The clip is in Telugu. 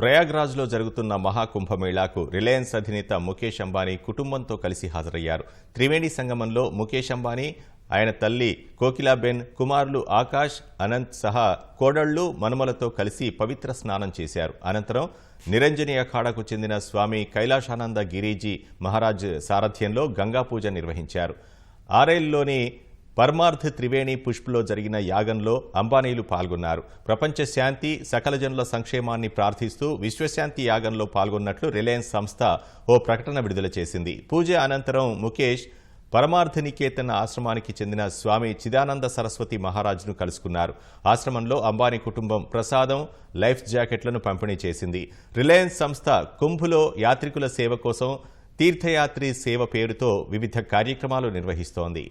ప్రయాగ్రాజ్లో జరుగుతున్న మహాకుంభమేళాకు రిలయన్స్ అధినేత ముఖేష్ అంబానీ కుటుంబంతో కలిసి హాజరయ్యారు. త్రివేణి సంగమంలో ముఖేష్ అంబానీ ఆయన తల్లి కోకిలాబెన్ కుమారులు ఆకాష్ అనంత్ సహా కోడళ్ళు మనుమలతో కలిసి పవిత్ర స్నానం చేశారు. అనంతరం నిరంజని అఖాడాకు చెందిన స్వామి కైలాశానంద గిరీజీ మహారాజ్ సారథ్యంలో గంగా పూజ నిర్వహించారు. ఆరేల్లోని పరమార్థ్ త్రివేణి పుష్పులో జరిగిన యాగంలో అంబానీలు పాల్గొన్నారు. ప్రపంచ శాంతి సకల జనుల సంక్షేమాన్ని ప్రార్థిస్తూ విశ్వశాంతి యాగంలో పాల్గొన్నట్లు రిలయన్స్ సంస్థ ఓ ప్రకటన విడుదల చేసింది. పూజ అనంతరం ముఖేష్ పరమార్థ నికేతన్ ఆశ్రమానికి చెందిన స్వామి చిదానంద సరస్వతి మహారాజ్ను కలుసుకున్నారు. ఆశ్రమంలో అంబానీ కుటుంబం ప్రసాదం లైఫ్ జాకెట్లను పంపిణీ చేసింది. రిలయన్స్ సంస్థ కుంభులో యాత్రికుల సేవ కోసం తీర్థయాత్రి సేవ పేరుతో వివిధ కార్యక్రమాలు నిర్వహిస్తోంది.